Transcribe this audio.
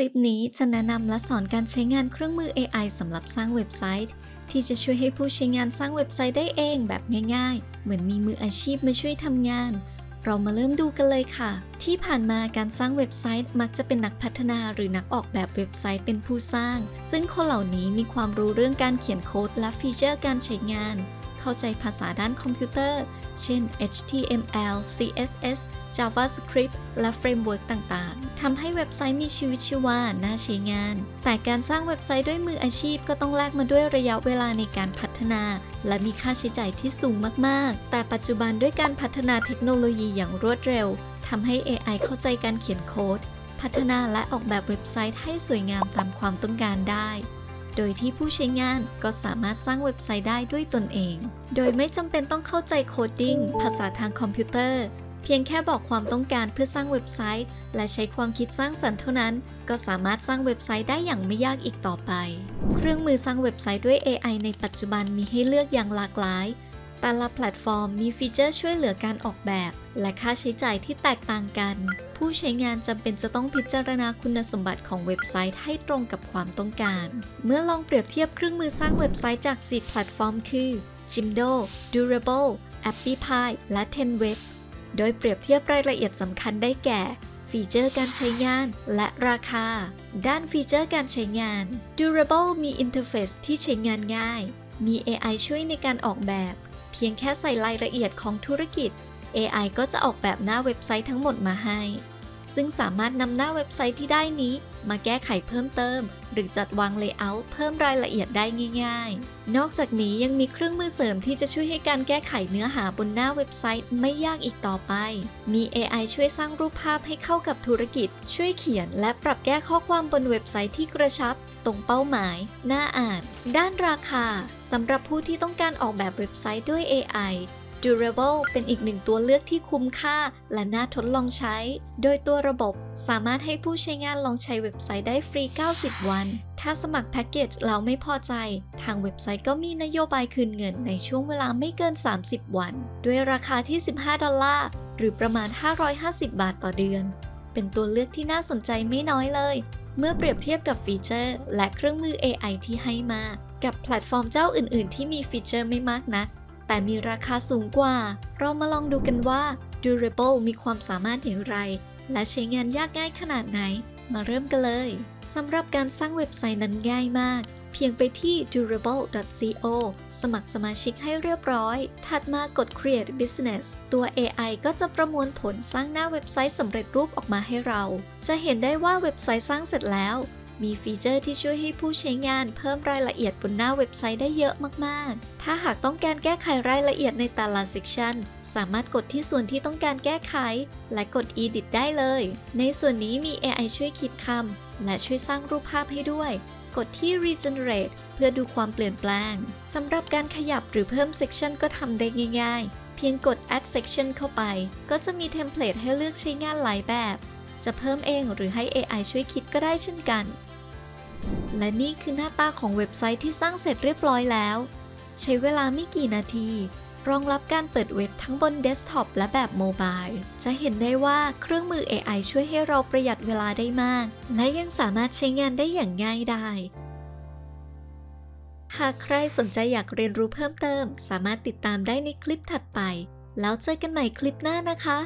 ลิปนี้จะแนะนำและสอนการใช้งานเครื่องมือ AI สำหรับสร้างเว็บไซต์ ที่จะช่วยให้ผู้ใช้งานสร้างเว็บไซต์ได้เองแบบง่าย ๆ เหมือนมีมืออาชีพมาช่วยทำงาน เรามาเริ่มดูกันเลยค่ะ ที่ผ่านมาการสร้างเว็บไซต์มักจะเป็นนักพัฒนาหรือนักออกแบบเว็บไซต์เป็นผู้สร้าง ซึ่งคนเหล่านี้มีความรู้เรื่องการเขียนโค้ดและฟีเจอร์การใช้งาน เข้าใจภาษาด้านคอมพิวเตอร์ เช่น HTML CSS JavaScript และเฟรมเวิร์กต่างๆ ทำให้เว็บไซต์มีชีวิตชีวา น่าใช้งาน แต่การสร้างเว็บไซต์ด้วยมืออาชีพก็ต้องแลกมาด้วยระยะเวลาในการพัฒนา และมีค่าใช้จ่ายที่สูงมากๆ แต่ปัจจุบันด้วยการพัฒนาเทคโนโลยีอย่างรวดเร็ว ทำให้ AI เข้าใจการเขียนโค้ด พัฒนาและออกแบบเว็บไซต์ให้สวยงามตามความต้องการได้ โดยที่ผู้ใช้งานก็สามารถสร้างเว็บไซต์ได้ด้วยตนเอง โดยไม่จำเป็นต้องเข้าใจโคดดิ้งภาษาทางคอมพิวเตอร์ เพียงแค่บอกความต้องการเพื่อสร้างเว็บไซต์ และใช้ความคิดสร้างสรรค์เท่านั้น ก็สามารถสร้างเว็บไซต์ได้อย่างไม่ยากอีกต่อไป เครื่องมือสร้างเว็บไซต์ด้วย AI ในปัจจุบันมีให้เลือกอย่างหลากหลาย แต่ละแพลตฟอร์มมีฟีเจอร์ช่วยเหลือการออกแบบ และค่าใช้จ่ายที่แตกต่างกัน ผู้ใช้งานจำเป็นจะต้องพิจารณาคุณสมบัติของเว็บไซต์ให้ตรงกับความต้องการ เมื่อลองเปรียบเทียบเครื่องมือสร้างเว็บไซต์จาก 4 แพลตฟอร์ม คือ Jimdo, Durable, Appify และ Tenweb โดยเปรียบเทียบรายละเอียดสำคัญได้แก่ฟีเจอร์การใช้งานและราคา ด้านฟีเจอร์การใช้งาน Durable มีอินเทอร์เฟซที่ใช้งานง่าย มี AI ช่วยในการออกแบบ เพียงแค่ใส่รายละเอียดของธุรกิจ AI ก็จะออกแบบหน้าเว็บไซต์ทั้งหมดมาให้ ซึ่งสามารถนำหน้าเว็บไซต์ที่ได้นี้ มาแก้ไขเพิ่มเติม หรือจัดวางเลเยอร์เพิ่มรายละเอียดได้ง่าย ๆ นอกจากนี้ยังมีเครื่องมือเสริมที่จะช่วยให้การแก้ไขเนื้อหาบนหน้าเว็บไซต์ไม่ยากอีกต่อไป มี AI ช่วยสร้างรูปภาพให้เข้ากับธุรกิจ ช่วยเขียน และปรับแก้ข้อความบนเว็บไซต์ที่กระชับ ตรงเป้าหมาย น่าอ่าน ด้านราคาสำหรับผู้ที่ต้องการออกแบบเว็บไซต์ด้วย AI Durable เป็นอีกหนึ่งตัวเลือกที่คุ้มค่า และน่าทดลองใช้ โดยตัวระบบสามารถให้ผู้ใช้งานลองใช้เว็บไซต์ได้ฟรี 90 วัน ถ้าสมัครแพ็กเกจแล้วไม่พอใจ ทางเว็บไซต์ก็มีนโยบายคืนเงินในช่วงเวลาไม่เกิน 30 วัน ด้วยราคาที่ 15 ดอลลาร์ หรือประมาณ 550 บาทต่อเดือน เป็นตัวเลือกที่น่าสนใจไม่น้อยเลย เมื่อเปรียบเทียบกับฟีเจอร์ และเครื่องมือ AI ที่ให้มา กับแพลตฟอร์มเจ้าอื่น ๆ ที่มีฟีเจอร์ไม่มากนัก แต่มีราคาสูงกว่า เรามาลองดูกันว่า Durable มีความสามารถอย่างไร และใช้งานยากง่ายขนาดไหน มาเริ่มกันเลยสำหรับการสร้างเว็บไซต์นั้นง่ายมาก เพียงไปที่ durable.co สมัครสมาชิกให้เรียบร้อย ถัดมากด create business ตัว AI ก็จะประมวลผลสร้างหน้าเว็บไซต์สำเร็จรูปออกมาให้เรา จะเห็นได้ว่าเว็บไซต์สร้างเสร็จแล้ว มีฟีเจอร์ที่ช่วยให้ผู้ใช้งานเพิ่มรายละเอียดบนหน้าเว็บไซต์ได้เยอะมาก ๆ ถ้าหากต้องการแก้ไขรายละเอียดในแต่ละ section สามารถกดที่ส่วนที่ต้องการแก้ไข และกด edit ได้เลย ในส่วนนี้มี AI ช่วยคิดคำและช่วยสร้างรูปภาพให้ด้วย กดที่ regenerate เพื่อดูความเปลี่ยนแปลงสำหรับการขยับหรือเพิ่ม section ก็ทำได้ง่าย ๆ เพียงกด add section เข้าไป ก็จะมีเทมเพลตให้เลือกใช้งานหลายแบบจะเพิ่มเองหรือให้ AI ช่วยคิดก็ได้เช่นกัน และนี่คือหน้าตาของเว็บไซต์ที่สร้างเสร็จเรียบร้อยแล้ว ใช้เวลาไม่กี่นาที รองรับการเปิดเว็บทั้งบนเดสก์ท็อปและแบบโมบาย จะเห็นได้ว่าเครื่องมือ AI ช่วยให้เราประหยัดเวลาได้มาก และยังสามารถใช้งานได้อย่างง่ายดายหากใครสนใจอยากเรียนรู้เพิ่มเติม สามารถติดตามได้ในคลิปถัดไป แล้วเจอกันใหม่คลิปหน้านะคะ